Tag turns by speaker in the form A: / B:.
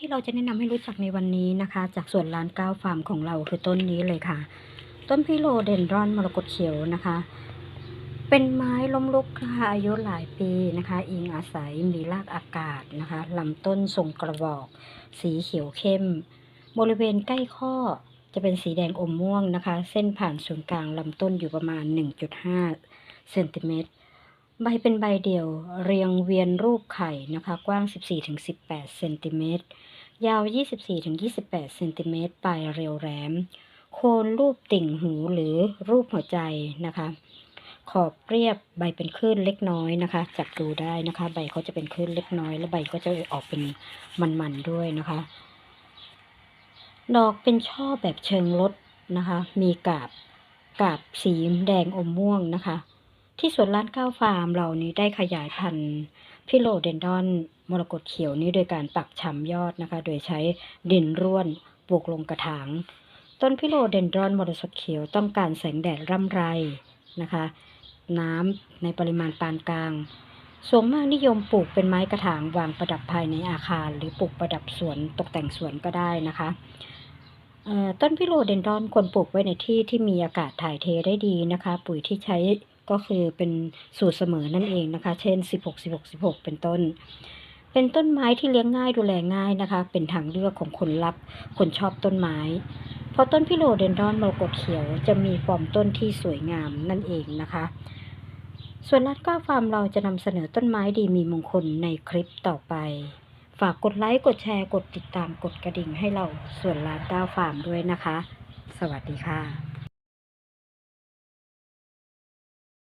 A: ที่เราจะแนะนำให้รู้จักในวันนี้นะคะ จากสวนร้านก้าวฟาร์มของเราคือต้นนี้เลยค่ะ ต้นพิโลเดนดรอนมรกตเขียวนะคะ เป็นไม้ล้มลุกค่ะอายุหลายปีนะคะ อิงอาศัยมีรากอากาศนะคะลำต้นทรงกระบอก สีเขียวเข้ม บริเวณใกล้ข้อจะเป็นสีแดงอมม่วงนะคะ เส้นผ่านศูนย์กลางลำต้นอยู่ประมาณ 1.5เซนติเมตร ใบเป็นใบเดี่ยวเรียงเวียนรูปไข่นะคะ กว้าง 14-18เซนติเมตร ยาว 24-28เซนติเมตรปลายเรียวแหลม โคนรูปติ่งหูหรือรูปหัวใจนะคะ ขอบเรียบใบเป็นคลื่นเล็กน้อยนะคะ จับดูได้นะคะ ใบเขาจะเป็นคลื่นเล็กน้อย และใบก็จะออกเป็นมันๆด้วยนะคะ ดอกเป็นช่อแบบเชิงลดนะคะ มีกาบกาบสีแดงอมม่วงนะคะ ที่สวนร้านก้าวฟาร์มเรานี้ได้ขยายพันธุ์พิโลเดนดอนมรกตเขียวนี้โดยการปักชำยอดนะคะ โดยใช้ดินร่วนปลูกลงกระถาง ต้นพิโลเดนดรอนมรกตเขียวต้องการแสงแดดร่ำไรนะคะ น้ำในปริมาณปานกลางส่วนมากนิยมปลูกเป็นไม้กระถางวางประดับภายในอาคาร หรือปลูกประดับสวนตกแต่งสวนก็ได้นะคะต้นพิโลเดนดอนควรปลูกไว้ในที่ที่มีอากาศถ่ายเทได้ดีนะคะ ปุ๋ยที่ใช้ ก็คือเป็นสูตรเสมอนั่นเองนะคะ เช่น 16 16 16 เป็นต้น เป็นต้นไม้ที่เลี้ยงง่ายดูแลง่ายนะคะ เป็นทางเลือกของคนรักคนชอบต้นไม้เพราะต้นพิโลเดนดอนมรกตเขียวจะมีฟอร์มต้นที่สวยงามนั่นเองนะคะส่วนรัดก้าฟาร์มเราจะนำเสนอต้นไม้ดีมีมงคลในคลิปต่อไป ฝากกดไลค์ กดแชร์ กดติดตาม กดกระดิ่งให้เราส่วนร้านก้าวฟาร์มด้วยนะคะ สวัสดีค่ะ